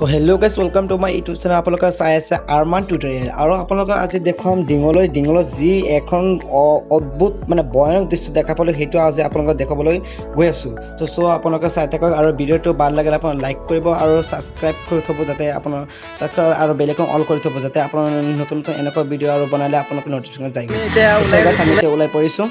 তো hello' guys welcome to my YouTube channel আপোনালোকে চাই আছে আৰমান টিউটৰিয়েল আৰু আপোনালোকক আজি দেখুৱাম ডিঙলৈ ডিঙলৈ যি এখন অদ্ভুত মানে ভয়ানক দৃশ্য দেখা পালোঁ, সেইটো আজি আপোনালোকক দেখাবলৈ গৈ আছোঁ। তো চ' আপোনালোকে চাই থাকক আৰু ভিডিঅ'টো ভালো লাগিলে আপোনাৰ লাইক কৰিব আৰু ছাবস্ক্ৰাইব কৰি থ'ব যাতে আপোনাৰ ছাবস্ক্ৰাইব আৰু বেলেগক অল কৰি থ'ব যাতে আপোনাৰ নতুন নতুন এনেকুৱা ভিডিঅ' আৰু বনালে আপোনালোকে নটিফিকেশ্যন যায় আমি এতিয়া ওলাই পৰিছোঁ।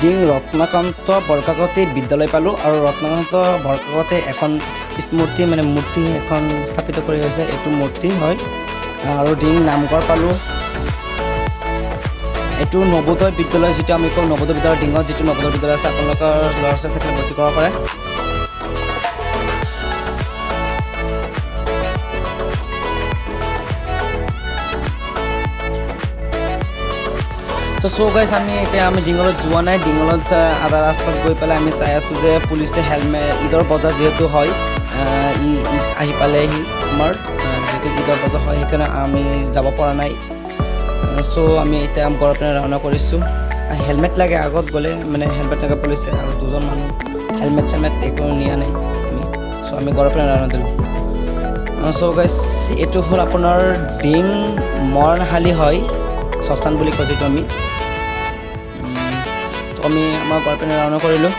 ডিং ৰত্নাকান্ত বৰকাকতী বিদ্যালয় পালোঁ আৰু ৰত্নাকান্ত বৰকাকতে এখন স্মৃতি মানে মূৰ্তি এখন স্থাপিত কৰি হৈছে এইটো মূৰ্তি হয়। আৰু ডিং নামঘৰ পালোঁ। এইটো নৱোদয় বিদ্যালয়, যিটো আমি কওঁ নৱোদয় বিদ্যালয় ডিঙত, যিটো নৱোদয় বিদ্যালয় আছে, আপোনালোকৰ ল'ৰা ছোৱালী থাকিলে ভৰ্তি কৰিব তো চ' গাইছ আমি এতিয়া আমি ডিঙলত যোৱা নাই। ডিঙলত আধা ৰাস্তাত গৈ পেলাই আমি চাই আছোঁ যে পুলিচে হেলমেট ঈদৰ বজাৰ যিহেতু হয় ই ঈদ আহি পালেহি আমাৰ যিহেতু ঈদৰ বজাৰ হয়, সেইকাৰণে আমি যাব পৰা নাই। চ' আমি এতিয়া ঘৰৰ পিনে ৰাওনা কৰিছোঁ। হেলমেট লাগে আগত গ'লে মানে হেলমেট লাগে পুলিচে আৰু দুজন মানুহ হেলমেট চেলমেট একো নিয়া নাই আমি। চ' আমি ঘৰৰ পিনে ৰাওনা দিলোঁ। চ' গাইছ এইটো হ'ল আপোনাৰ ডিং মৰণশালী হয়। শ্মশান বুলি যিটো আমি। তো আমি আমাৰ পিনে ৰাওনা কৰিলোঁ।